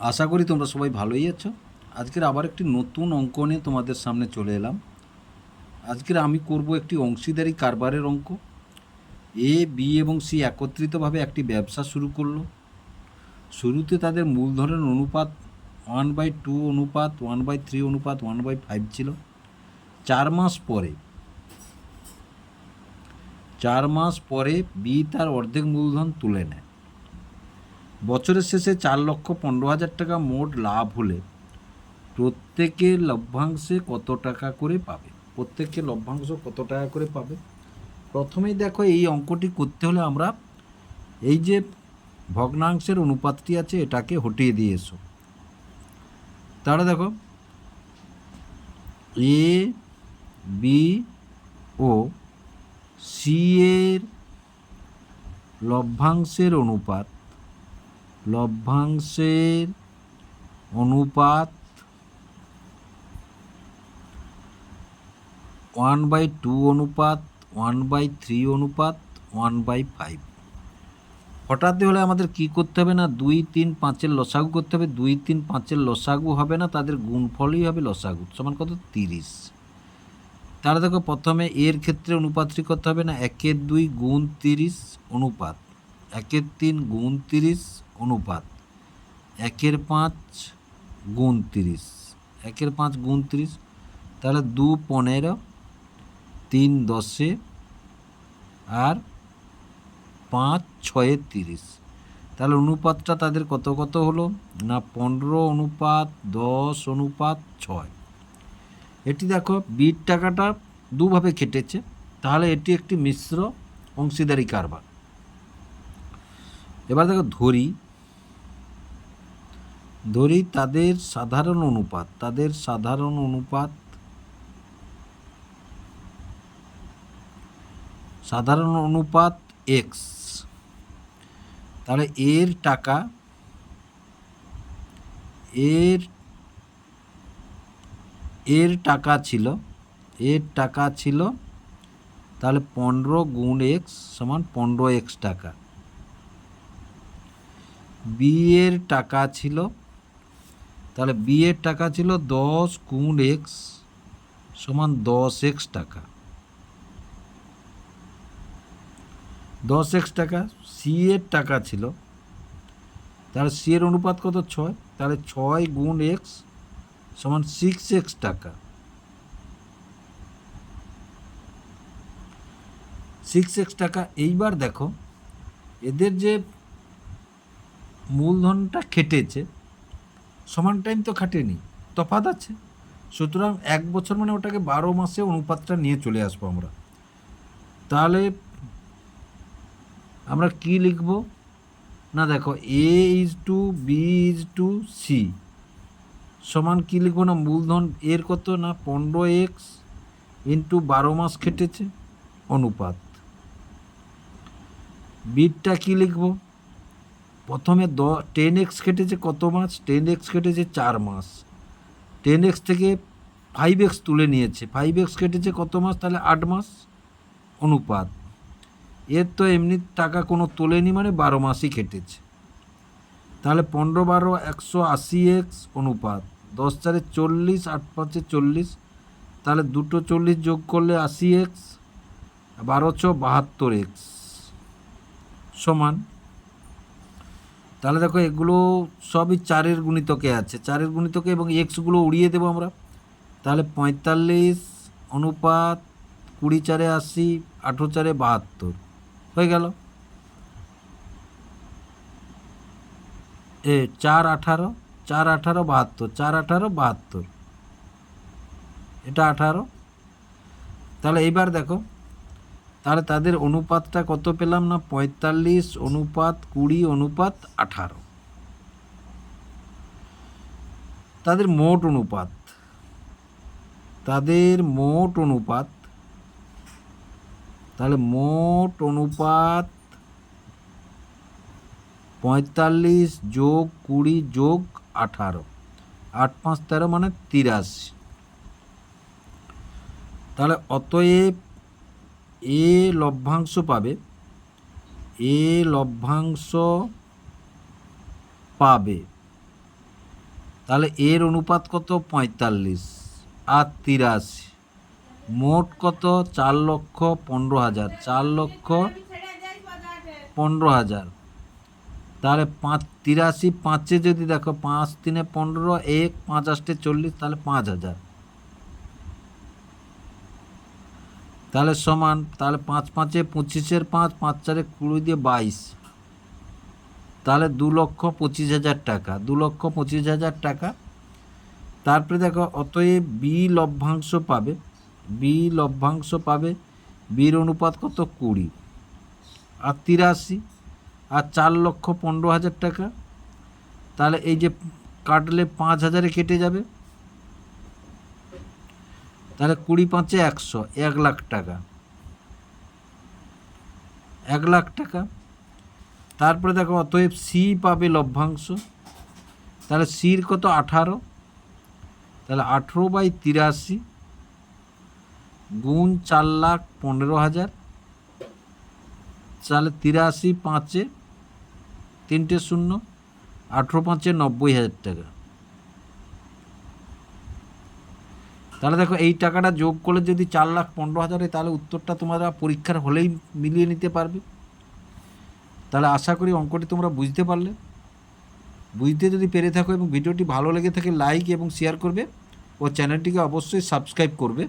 আশা করি তোমরা সবাই ভালোই আছো। আজকের আবার একটি নতুন অঙ্ক নিয়ে তোমাদের সামনে চলে এলাম। আজকের আমি করব একটি অংশীদারি কারবারের অঙ্ক। এ বি এবং সি একত্রিতভাবে একটি ব্যবসা শুরু করল। শুরুতে তাদের মূলধনের অনুপাত ওয়ান বাই টু অনুপাত ওয়ান বাই থ্রি অনুপাত ওয়ান বাই ফাইভ ছিল। চার মাস পরে, চার মাস পরে বি তার অর্ধেক মূলধন তুলে নেয়। বছরের শেষে চার লক্ষ পনেরো হাজার টাকা মোট লাভ হলে প্রত্যেকের লভ্যাংশে কত টাকা করে পাবে? প্রত্যেকের লভ্যাংশ কত টাকা করে পাবে? প্রথমেই দেখো এই অঙ্কটি করতে হলে আমরা এই যে ভগ্নাংশের অনুপাতটি আছে এটাকে হটিয়ে দিয়ে এসো। তাহলে দেখো এ বি ও সি এর লভ্যাংশের অনুপাত লভ্যাংশের অনুপাত ওয়ান বাই টু অনুপাত ওয়ান বাই থ্রি অনুপাত ওয়ান বাই ফাইভ হঠাৎ হলে আমাদের কি করতে হবে না? দুই তিন পাঁচের লসাগু করতে হবে। দুই তিন পাঁচের লসাগু হবে না, তাদের গুণফলই হবে লসাগু, সমান কত? তিরিশ। তাহলে দেখো, প্রথমে এর ক্ষেত্রে অনুপাতটি করতে হবে না। একের দুই গুণ তিরিশ অনুপাত। একের তিন গুণ তিরিশ অনুপাত। একের পাঁচ গুণ তিরিশ। একের পাঁচ গুণ তিরিশ, তাহলে দু পনেরো, তিন দশে, আর পাঁচ ছয়ে তিরিশ। তাহলে অনুপাতটা তাদের কত কত হলো? না পনেরো অনুপাত, দশ অনুপাত, ছয়। এটি দেখো, বিট টাকাটা দুভাবে কেটেছে তাহলে এটি একটি মিশ্র অংশীদারি কারবার। এবার দেখো, ধরি। ধরি তাদের সাধারণ অনুপাত, তাদের সাধারণ অনুপাত সাধারণ অনুপাত এক্স তাহলে এর টাকা, এর এর টাকা ছিল, এর টাকা ছিল, তাহলে পনেরো গুণ এক্স সমান পনেরো এক্স টাকা। বি এর টাকা ছিল তাহলে বি এর টাকা ছিল দশ গুণ এক্স সমান দশ এক্স টাকা। দশ এক্স টাকা সি এর টাকা ছিল। তাহলে সি এর অনুপাত কত? ছয়। তাহলে ছয় গুণ এক্স সমান সিক্স এক্স টাকা। সিক্স এক্স টাকা, এইবার দেখো, এদের যে মূলধনটা খেটেছে সমান টাইম তো খাটেনি তফাৎ আছে। সুতরাং এক বছর মানে ওটাকে বারো মাসে অনুপাতটা নিয়ে চলে আসব আমরা। তাহলে আমরা কি লিখব? না দেখো A is to B is to C সমান কী লিখব না? মূলধন এর কত না? পনেরো এক্স ইন্টু বারো মাস খেটেছে। অনুপাত। বিটটা কী লিখব? প্রথমে দ টেন এক্স কেটেছে কত মাস? টেন এক্স কেটেছে চার মাস। টেন এক্স থেকে ফাইভ এক্স তুলে নিয়েছে। ফাইভ এক্স কেটেছে কত মাস? তাহলে আট মাস অনুপাত। এর তো এমনি টাকা কোনো তোলেনি মানে বারো মাসই কেটেছে। তাহলে পনেরো বারো একশো আশি এক্স অনুপাত। দশ চারে চল্লিশ, আট পাঁচে চল্লিশ। তাহলে দুটো চল্লিশ যোগ করলে আশি এক্স বারো ছ বাহাত্তর এক্স সমান তাহলে দেখো এগুলো সবই চারের গুণিতকে আছে। চারের গুণিতকে এবং এক্সগুলো উড়িয়ে দেবো আমরা। তাহলে পঁয়তাল্লিশ অনুপাত কুড়ি চারে আশি, আঠেরো চারে বাহাত্তর। হয়ে গেল। এ, চার আঠারো চার আঠারো বাহাত্তর, চার আঠারো বাহাত্তর। এটা আঠারো। তাহলে এইবার দেখো তাহলে তাদের অনুপাতটা কত পেলাম না? পঁয়তাল্লিশ অনুপাত কুড়ি অনুপাত আঠারো। তাদের মোট অনুপাত। তাদের মোট অনুপাত। তাহলে মোট অনুপাত পঁয়তাল্লিশ যোগ কুড়ি যোগ আঠারো। আট পাঁচ তেরো মানে তিরাশি। তাহলে অতএব এ লভ্যাংশ পাবে, এ লভ্যাংশ পাবে। তাহলে এর অনুপাত কত? পঁয়তাল্লিশ। আর তিরাশি। মোট কত? চার লক্ষ পনেরো হাজার। চার লক্ষ পনেরো হাজার। তাহলে পাঁচ, তিরাশি, পাঁচে যদি দেখো, পাঁচ তিনে পনেরো, এক, পাঁচ আষ্টে চল্লিশ, তাহলে পাঁচ হাজার। তাহলে সমান, তাহলে পাঁচ পাঁচে পঁচিশের পাঁচ পাঁচ চারে কুড়ি দিয়ে বাইশ। তাহলে দু লক্ষ পঁচিশ হাজার টাকা, দু লক্ষ পঁচিশ হাজার টাকা। তারপরে দেখো, অতএব বি লভ্যাংশ পাবে বি লভ্যাংশ পাবে বির অনুপাত কত? কুড়ি। আর তিরাশি, আর চার লক্ষ পনেরো হাজার টাকা। তাহলে এই যে কাটলে পাঁচ হাজারে কেটে যাবে। তাহলে কুড়ি পাঁচে একশো, এক লাখ টাকা। এক লাখ টাকা। তারপরে দেখো, অতএব সি পাবে লভ্যাংশ। তাহলে সির কত? আঠারো। তাহলে আঠেরো বাই তিরাশি গুণ চার লাখ পনেরো হাজার। তাহলে তিরাশি পাঁচে তিনটে শূন্য, আঠেরো পাঁচে নব্বই হাজার টাকা। তাহলে দেখো এই টাকাটা যোগ করলে যদি চার লাখ পনেরো হাজার হয়, তাহলে উত্তরটা তোমরা পরীক্ষার হলেই মিলিয়ে নিতে পারবে। তাহলে আশা করি অঙ্কটি তোমরা বুঝতে পারলে। বুঝতে যদি পেরে থাকো এবং ভিডিওটি ভালো লেগে থাকে, লাইক এবং শেয়ার করবে ও চ্যানেলটিকে অবশ্যই সাবস্ক্রাইব করবে।